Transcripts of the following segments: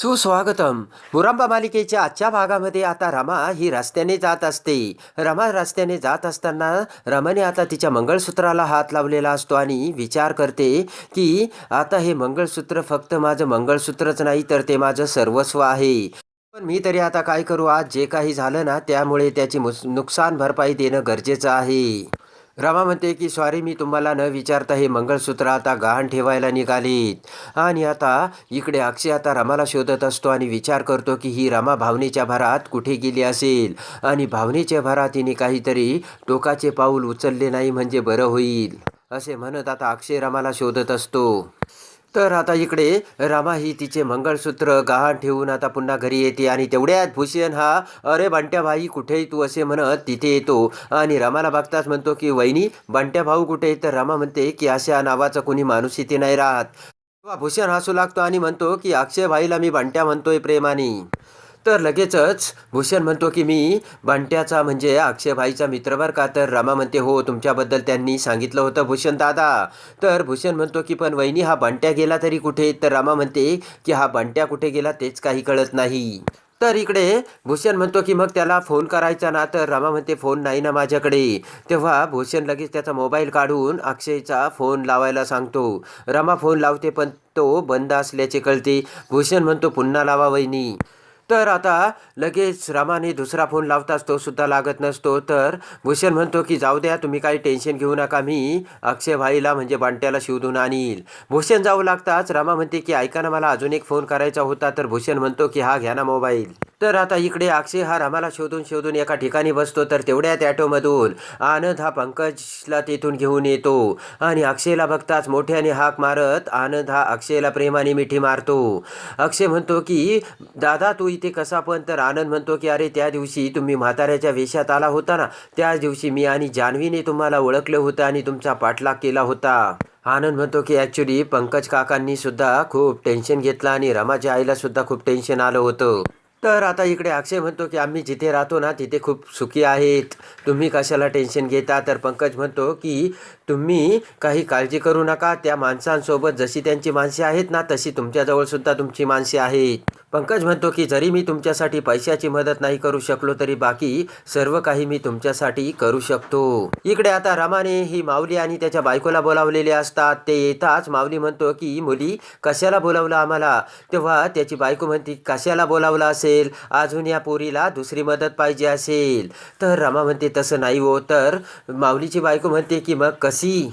सुस्वागतम. मुरांबा मालिकेच्या आजच्या भागामध्ये आता रमा ही रस्त्याने जात असते. रमा रस्त्याने जात असताना रमाने आता तिच्या मंगळसूत्राला हात लावलेला असतो आणि विचार करते की आता हे मंगळसूत्र फक्त माझं मंगळसूत्रच नाही तर ते माझं सर्वस्व आहे. पण मी तरी आता काय करू? आज जे काही झालं ना त्यामुळे त्याची नुकसान भरपाई देणं गरजेचं आहे. रमा म्हणते की सॉरी मी तुम्हाला न विचारता हे मंगळसूत्र आता गहाण ठेवायला निघालीत. आणि आता इकडे अक्षय आता रमाला शोधत असतो आणि विचार करतो की ही रमा भावनेच्या भरात कुठे गेली असेल? आणि भावनेच्या भरात तिने काहीतरी टोकाचे पाऊल उचलले नाही म्हणजे बरं होईल. असे म्हणत आता अक्षय रमाला शोधत असतो. तर आता इकडे रामा ही तिचे मंगळसूत्र गहाण ठेवून आता पुन्हा घरी येते आणि तेवढ्यात भूषण हा अरे बंट्या भाई कुठे तू असे म्हणत तिथे येतो. आणि रामाला बघताच म्हणतो की वहिनी बंट्या भाऊ कुठे तर रामा म्हणते की अशा नावाचा कोणी माणूस इथे नाही राहत. तेव्हा भूषण हसू लागतो आणि म्हणतो की अक्षय भाईला मी बंट्या म्हणतोय प्रेमाने. तर लगेचच भूषण म्हणतो की मी बंट्याचा म्हणजे अक्षयभाईचा मित्र का? तर रमा म्हणते हो तुमच्याबद्दल त्यांनी सांगितलं होतं भूषण दादा. तर भूषण म्हणतो की पण वहिनी हा बंट्या गेला तरी कुठे? तर रमा म्हणते की हा बंट्या कुठे गेला तेच काही कळत नाही. तर इकडे भूषण म्हणतो की मग त्याला फोन करायचा ना? तर रमा म्हणते फोन नाही ना माझ्याकडे. तेव्हा भूषण लगेच त्याचा मोबाईल काढून अक्षयचा फोन लावायला सांगतो. रमा फोन लावते पण तो बंद असल्याचे कळते. भूषण म्हणतो पुन्हा लावा वहिनी. तर आता लगेच रामाने दुसरा फोन लावताच तो सुद्धा लागत नसतो. तर भूषण म्हणतो की जाऊ द्या तुम्ही काही टेन्शन घेऊ नका. मी अक्षय भाईला म्हणजे बांट्याला शिवधून आणील. भूषण जाऊ लागताच रामा म्हणते की ऐका ना मला अजून एक फोन करायचा होता. तर भूषण म्हणतो की हा घ्या ना मोबाईल. तर आता इकडे अक्षय हा रामाला शोधून शोधून एका ठिकाणी बसतो तर तेवढ्यात ॲटोमधून आनंद हा पंकजला तेथून घेऊन येतो. आणि अक्षयला बघताच मोठ्याने हाक मारत आनंद हा अक्षयला प्रेमाने मिठी मारतो. अक्षय म्हणतो की दादा तू इथे कसा पण. तर आनंद म्हणतो की अरे त्या दिवशी तुम्ही म्हाताऱ्याच्या वेशात आला होता ना त्याच दिवशी मी आणि जान्हवीने तुम्हाला ओळखलं होतं आणि तुमचा पाठलाग केला होता. आनंद म्हणतो की ॲक्च्युली पंकज काकांनी सुद्धा खूप टेन्शन घेतलं आणि रमाच्या आईला सुद्धा खूप टेन्शन आलं होतं. तर आता इकडे अक्षय म्हणतो की आम्ही जिथे राहतो ना तिथे खूप सुखी आहेत. तुम्ही कशाला टेन्शन घेता? तर पंकज म्हणतो की तुम्ही काही काळजी करू नका. त्या माणसांसोबत जशी त्यांची माणसे आहेत ना तशी तुमच्याजवळसुद्धा तुमची माणसे आहेत. पंकज म्हणतो की जरी मी तुमच्यासाठी पैशाची मदत नाही करू शकलो तरी बाकी सर्व काही मी तुमच्यासाठी करू शकतो. इकडे आता रमाने ही माऊली आणि त्याच्या बायकोला बोलावलेले असतात. ते येताच माऊली म्हणतो की मुली कशाला बोलावलं आम्हाला? तेव्हा त्याची बायको म्हणते कशाला बोलावलं असेल? अजून या पोरीला दुसरी मदत पाहिजे असेल. तर रमा म्हणते तसं नाही हो तर माऊलीची बायको म्हणते की मग कशी?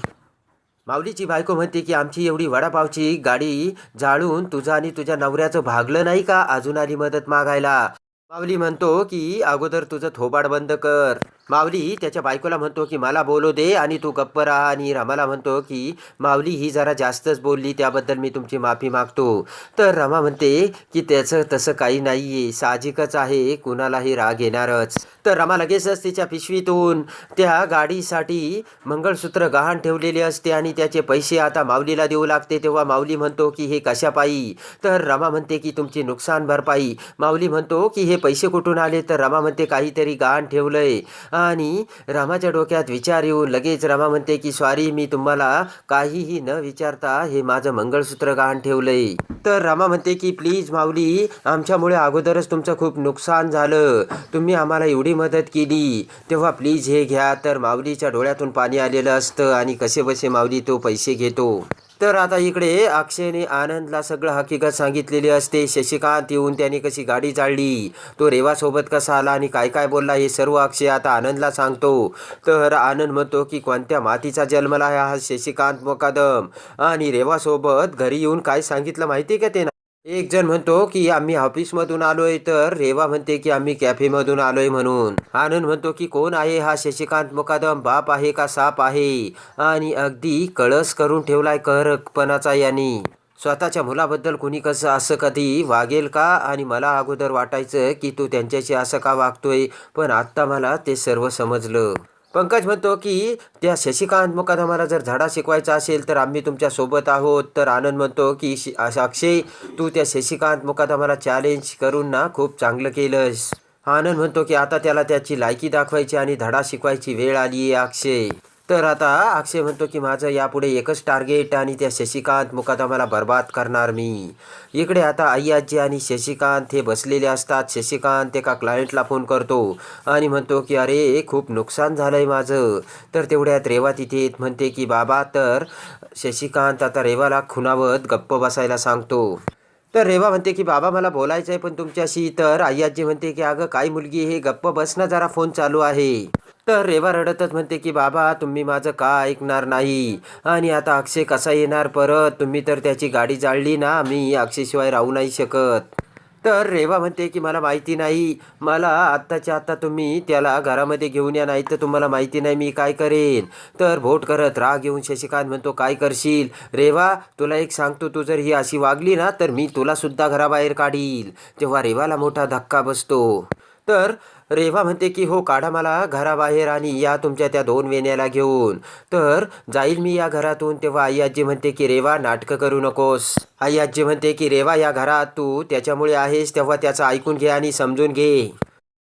माऊलीची बायको म्हणते की आमची एवढी वडापावची गाडी जाळून तुझं आणि तुझ्या नवऱ्याचं भागलं नाही का? अजून आली मदत मागायला. माऊली म्हणतो की अगोदर तुझं थोबाड बंद कर. माऊली त्याच्या बायकोला म्हणतो की मला बोलू दे आणि तू गप्प राहा. आणि रमाला म्हणतो की माऊली ही जरा जास्तच बोलली त्याबद्दल मी तुमची माफी मागतो. तर रमा म्हणते की त्याचं तसं काही नाही आहे साहजिकच आहे कुणालाही राग येणारच. तर रमा लगेचच तिच्या पिशवीतून त्या गाडीसाठी मंगळसूत्र गहाण ठेवलेले असते आणि त्याचे पैसे आता माऊलीला देऊ लागते. तेव्हा माऊली म्हणतो की हे कशापायी तर रमा म्हणते की तुमची नुकसान भरपाई. माऊली म्हणतो की हे पैसे कुठून आले? तर रमा म्हणते काहीतरी गहाण ठेवलंय. आणि रामाच्या डोक्यात विचार येऊन लगेच रामा म्हणते की स्वारी मी तुम्हाला काहीही न विचारता हे माझं मंगळसूत्र गहाण ठेवलंय. तर रामा म्हणते की प्लीज माऊली आमच्यामुळे अगोदरच तुमचं खूप नुकसान झालं. तुम्ही आम्हाला एवढी मदत केली. तेव्हा प्लीज हे घ्या. तर माऊलीच्या डोळ्यातून पाणी आलेलं असतं आणि कसे बसे माऊली तो पैसे घेतो. तर आता इकडे अक्षयने आनंदला सगळं हकीकत सांगितलेली असते. शशिकांत येऊन त्याने कशी गाडी जाळली? तो रेवासोबत कसा आला आणि काय काय बोलला हे सर्व अक्षय आता आनंदला सांगतो. तर आनंद म्हणतो की कोणत्या मातीचा जन्मला आहे हा शशिकांत मोकादम? आणि रेवासोबत घरी येऊन काय सांगितलं माहिती आहे का ते एक जण म्हणतो की आम्ही ऑफिसमधून आलोय तर रेवा म्हणते की आम्ही कॅफेमधून आलोय म्हणून. आनंद म्हणतो की कोण आहे हा शशिकांत मुकादम? बाप आहे का साप आहे? आणि अगदी कळस करून ठेवलाय करकपणाचा यांनी. स्वतःच्या मुलाबद्दल कुणी कसं असं कधी वागेल का? आणि मला अगोदर वाटायचं की तू त्यांच्याशी असं का वागतोय? पण आत्ता मला ते सर्व समजलं. पंकज म्हणतो की त्या शशिकांत मुकादमाला जर धडा शिकवायचा असेल तर आम्ही तुमच्यासोबत आहोत. तर आनंद म्हणतो की अक्षय तू त्या शशिकांत मुकादमाला चॅलेंज करून ना खूप चांगलं केलंस. आनंद म्हणतो की आता त्याला त्याची लायकी दाखवायची आणि धडा शिकवायची वेळ आली आहे अक्षय. तर आता अक्षय म्हणतो की माझं यापुढे एकच टार्गेट आणि त्या शशिकांत मुकादमाला बर्बाद करणार मी. इकडे आता आई आजी आणि शशिकांत हे बसलेले असतात. शशिकांत एका क्लायंटला फोन करतो आणि म्हणतो की अरे खूप नुकसान झालं आहे माझं. तर तेवढ्यात रेवा तिथे येत म्हणते की बाबा तर शशिकांत आता रेवाला खुनावत गप्प बसायला सांगतो. तर रेवा म्हणते की बाबा मला बोलायचं आहे पण तुमच्याशी. तर आई आजी म्हणते की अगं काय मुलगी हे गप्प बसणं जरा फोन चालू आहे. तर रेवा रडतच म्हणते की बाबा तुम्ही माझं का ऐकणार नाही? आणि आता अक्षय कसा येणार परत? तुम्ही तर त्याची गाडी जाळली ना मी अक्षयशिवाय राहू नाही शकत. तर रेवा म्हणते की मला माहिती नाही. मला आत्ताच्या आत्ता तुम्ही त्याला घरामध्ये घेऊन या नाही तर तुम्हाला माहिती नाही मी काय करेन. तर भोट करत राग येऊन शशिकांत म्हणतो काय करशील? रेवा तुला एक सांगतो तू जर ही अशी वागली ना तर मी तुलासुद्धा घराबाहेर काढील. तेव्हा रेवाला मोठा धक्का बसतो. तर रेवा म्हणते की हो काढा मला घराबाहेर आणि या तुमच्या त्या दोन वेण्याला घेऊन. तर जाईल मी या घरातून तेव्हा आई आजी म्हणते की रेवा नाटकं करू नकोस. आई आजी म्हणते की रेवा या घरात तू त्याच्यामुळे आहेस तेव्हा त्याचं ऐकून घे आणि समजून घे.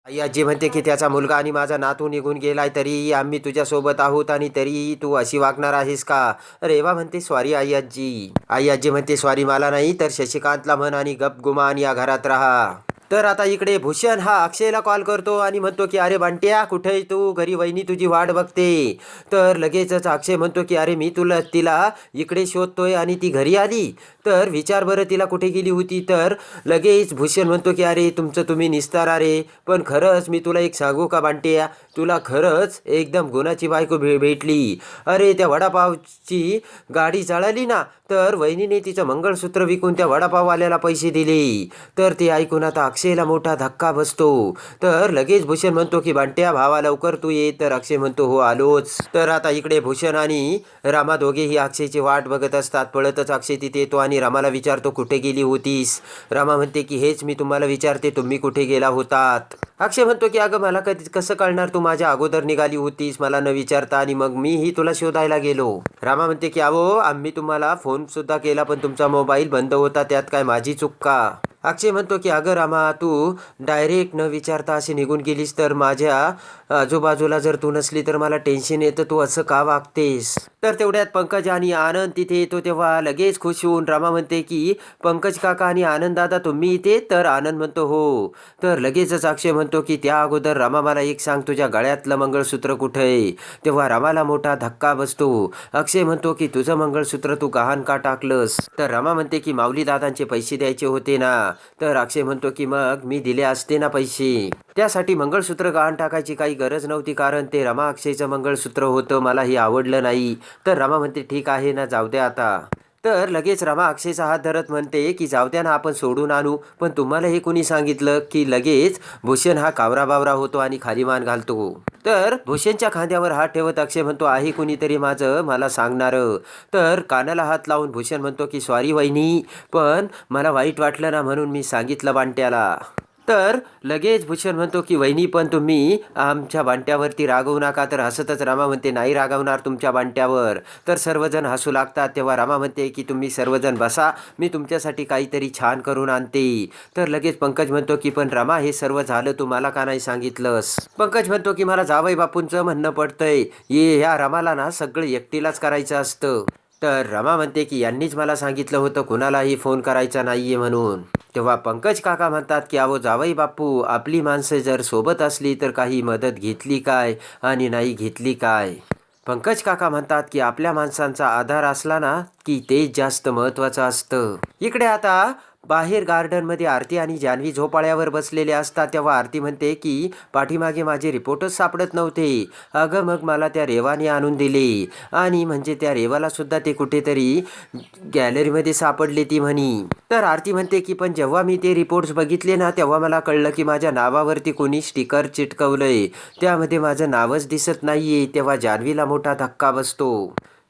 आई आजी म्हणते की त्याचा मुलगा आणि माझा नातू निघून गेलाय तरीही आम्ही तुझ्यासोबत आहोत आणि तरीही तू अशी वागणार आहेस का? रेवा म्हणते स्वारी आई आजी. आई आजी म्हणते स्वारी मला नाही तर शशिकांतला म्हण आणि गप गुमान या घरात राहा. तर आता इकडे भूषण हा अक्षयला कॉल करतो आणि म्हणतो की अरे बांट्या कुठे तू? घरी वहिनी तुझी वाट बघते. तर लगेचच अक्षय म्हणतो की अरे मी तुला तिला इकडे शोधतोय आणि ती घरी आली. तर विचार बरं तिला कुठे गेली होती? तर लगेच भूषण म्हणतो की अरे तुमचं तुम्ही निस्तार अरे पण खरंच मी तुला एक सांगू का बांट्या? तुला खरंच एकदम गुणाची बायको भे भेटली. अरे त्या वडापावची गाडी जळाली ना तर वहिनीने तिचं मंगळसूत्र विकून त्या वडापाववाल्याला पैसे दिले. तर ते ऐकून आता अक्षयला मोठा धक्का बसतो. तर लगेच भूषण म्हणतो की बांट्या भावा लवकर तू ये. तर अक्षय म्हणतो हो आलोच. तर आता इकडे भूषण आणि रामा दोघेही अक्षयची वाट बघत असतात. पळतच अक्षय तिथे येतो आणि रामाला विचारतो कुठे गेली होतीस? रामा म्हणते की हेच मी तुम्हाला विचारते तुम्ही कुठे गेला होतात? अक्षय म्हणतो की अगं मला कधी कसं कळणार तू माझ्या अगोदर निघाली होतीस मला न विचारता. आणि मग मीही तुला शोधायला गेलो. रामा म्हणते की अहो आम्ही तुम्हाला फोन सुद्धा केला पण तुमचा मोबाईल बंद होता त्यात काय माझी चूक का? अक्षय म्हणतो की अगं रामा तू डायरेक्ट न विचारता अशी निघून गेलीस तर माझ्या आजूबाजूला जर तू नसली तर मला टेन्शन येतं. तू असं का वागतेस? तर तेवढ्यात पंकज आणि आनंद तिथे येतो तेव्हा लगेच खुश होऊन रामा म्हणते की पंकज काका आणि आनंद दादा तुम्ही इथे? तर आनंद म्हणतो हो. तर लगेचच अक्षय म्हणतो की त्या अगोदर रामा मला एक सांग तुझ्या गळ्यातलं मंगळसूत्र कुठं आहे? तेव्हा रामाला मोठा धक्का बसतो. अक्षय म्हणतो की तुझं मंगळसूत्र तू गहाण का टाकलंस? तर रामा म्हणते की माऊली दादांचे पैसे द्यायचे होते ना. तर अक्षय म्हणतो की मग मी दिले असते ना पैसे. त्यासाठी मंगळसूत्र गहाण टाकायची काही गरज नव्हती कारण ते रमा अक्षयचं मंगळसूत्र होतं मला हे आवडलं नाही. तर रमा म्हणते ठीक आहे ना जाऊ दे आता. तर लगेच रमा अक्षयचा हात धरत म्हणते की जाऊ द्या ना आपण सोडून आणू. पण तुम्हाला हे कुणी सांगितलं की लगेच भूषण हा कावरा बावरा होतो आणि खाली मान घालतो. तर भूषणच्या खांद्यावर हात ठेवत अक्षय म्हणतो आहे कुणीतरी माझं मला सांगणार. तर कानाला हात लावून भूषण म्हणतो की सॉरी वहिनी पण मला वाईट वाटलं ना म्हणून मी सांगितलं बांट्याला. तर लगेच भूषण म्हणतो की वहिनी पण तुम्ही आमच्या बांट्यावरती रागवू नका. तर हसतच रामा म्हणते नाही रागवणार तुमच्या बांट्यावर. तर सर्वजण हसू लागतात. तेव्हा रामा म्हणते की तुम्ही सर्वजण बसा. मी तुमच्यासाठी काहीतरी छान करून आणते. तर लगेच पंकज म्हणतो की पण रमा हे सर्व झालं तू मला का नाही सांगितलंस? पंकज म्हणतो की मला जावई बापूंचं म्हणणं पडतंय. ये ह्या रमाला ना सगळं एकटीलाच करायचं असतं. तर रमा म्हणते की यांनीच मला सांगितलं होतं कुणालाही फोन करायचा नाहीये म्हणून. तेव्हा पंकज काका म्हणतात की अहो जावई बापू आपली माणसं जर सोबत असली तर काही मदत घेतली काय आणि नाही घेतली काय? पंकज काका म्हणतात की आपल्या माणसांचा आधार असला ना की तेच जास्त महत्वाचं असतं. इकडे आता बाहेर गार्डनमध्ये आरती आणि जान्हवी झोपाळ्यावर बसलेले असतात तेव्हा आरती म्हणते की पाठीमागे माझे रिपोर्टच सापडत नव्हते. अगं मग मला त्या रेवाने आणून दिले. आणि म्हणजे त्या रेवाला सुद्धा ते कुठेतरी गॅलरीमध्ये सापडले ती म्हणी. तर आरती म्हणते की पण जेव्हा मी ते रिपोर्ट्स बघितले ना तेव्हा मला कळलं की माझ्या नावावरती कोणी स्टिकर चिटकवलंय. त्यामध्ये माझं नावच दिसत नाहीये. तेव्हा जान्हवीला मोठा धक्का बसतो.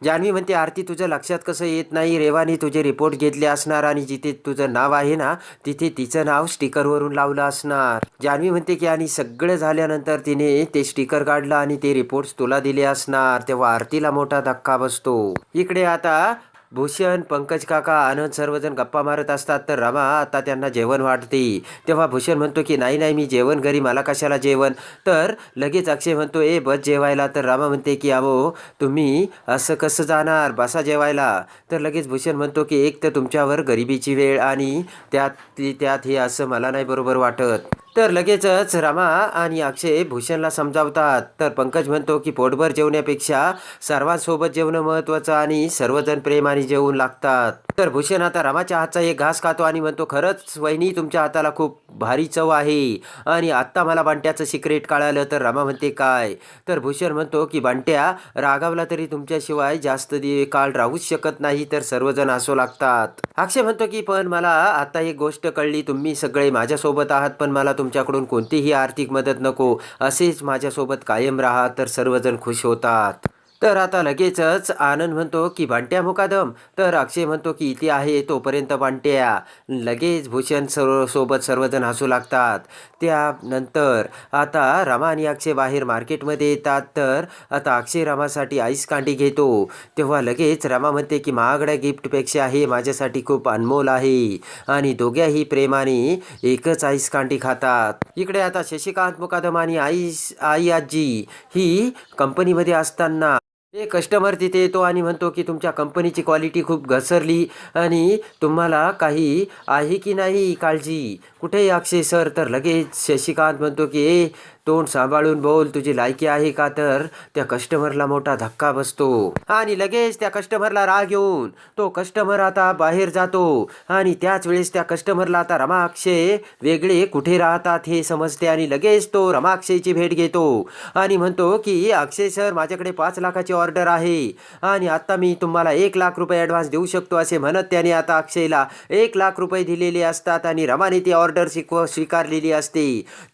जान्हवी म्हणते आरती तुझं लक्षात कसं येत नाही? रेवाने तुझे रिपोर्ट घेतले असणार आणि जिथे तुझं नाव आहे ना तिथे तिचं नाव स्टिकरवरून लावलं असणार. जान्हवी म्हणते की आणि सगळं झाल्यानंतर तिने ते स्टिकर काढलं आणि ते रिपोर्ट्स तुला दिले असणार तेव्हा आरतीला मोठा धक्का बसतो. इकडे आता भूषण पंकज काका आनंद सर्वजण गप्पा मारत असतात. तर रमा आता त्यांना जेवण वाढते. तेव्हा भूषण म्हणतो की नाही नाही मी जेवण घरी मला कशाला जेवण? तर लगेच अक्षय म्हणतो ए बस जेवायला. तर रामा म्हणते की अहो तुम्ही असं कसं जाणार? बसा जेवायला. तर लगेच भूषण म्हणतो की एक तर तुमच्यावर गरिबीची वेळ आणि त्यात त्यात हे असं मला नाही बरोबर वाटत. तर लगेचच रमा आणि अक्षय भूषणला समजावतात. तर पंकज म्हणतो की पोटभर जेवण्यापेक्षा सर्वांसोबत जेवणं महत्त्वाचं आणि सर्वजण प्रेमाने जेवून लागतात. तर भूषण आता रमाच्या हातचा एक घास खातो आणि म्हणतो खरंच वहिनी तुमच्या हाताला खूप भारी चव आहे. आणि आत्ता मला बांट्याचं सिक्रेट कळालं तर रमा म्हणते काय? तर भूषण म्हणतो की बांट्या रागावला तरी तुमच्याशिवाय जास्त दि काळ राहूच शकत नाही तर सर्वजण असो लागतात. अक्षय म्हणतो की पण मला आता एक गोष्ट कळली तुम्ही सगळे माझ्यासोबत आहात पण मला तुमच्याकडून कोणतीही आर्थिक मदत नको. असेच माझ्यासोबत कायम राहा तर सर्वजण खुश होतात. तर आता लगेचच आनंद म्हणतो की भांट्या मुकादम. तर अक्षय म्हणतो की इथे आहे तोपर्यंत भांट्या लगेच भूषण सर्व सोबत सर्वजण हसू लागतात. त्यानंतर आता रमा आणि अक्षय बाहेर मार्केटमध्ये येतात. तर आता अक्षय रमासाठी आईस कांडी घेतो. तेव्हा लगेच रमा म्हणते की महागड्या गिफ्टपेक्षा हे माझ्यासाठी खूप अनमोल आहे. आणि दोघ्याही प्रेमाने एकच आईस कांडी खातात. इकडे आता शशिकांत मुकादम आणि आई आई आजी ही कंपनीमध्ये असताना एक कस्टमर तिथे येतो आणि म्हणतो की तुमच्या कंपनीची क्वालिटी खूप घसरली आणि तुम्हाला काही आहे की नाही काळजी? कुठे अक्षय सर? तर लगेच शशिकांत म्हणतो की ए तोंड सांभाळून बोल तुझी लायकी आहे का तर? त्या कस्टमरला मोठा धक्का बसतो. आणि लगेच त्या कस्टमरला राग येऊन तो कस्टमर आता बाहेर जातो. आणि त्याच वेळेस त्या कस्टमरला आता रमाक्षय वेगळे कुठे राहतात हे समजते आणि लगेच तो रमाक्षयची भेट घेतो. आणि म्हणतो की अक्षय सर माझ्याकडे पाच लाखाची ऑर्डर आहे आणि आता मी तुम्हाला एक लाख रुपये ॲडव्हान्स देऊ शकतो असे म्हणत त्याने आता अक्षयला एक लाख रुपये दिलेले असतात आणि रमाने ती ऑर्डर ऑर्डर शिकव स्वीकारलेली असते.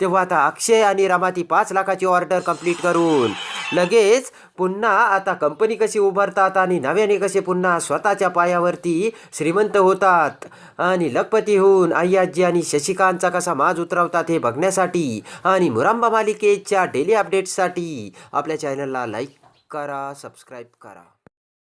तेव्हा आता अक्षय आणि रमा ती पाच लाखाची ऑर्डर कंप्लीट करून लगेच पुन्हा आता कंपनी कशी उभारतात आणि नव्याने कसे पुन्हा स्वतःच्या पायावरती श्रीमंत होतात. आणि लखपती होऊन आई आणि शशिकांतचा कसा माज उतरवतात हे बघण्यासाठी आणि मुरांबा मालिकेच्या डेली अपडेट्ससाठी आपल्या चॅनलला लाईक करा सबस्क्राईब करा.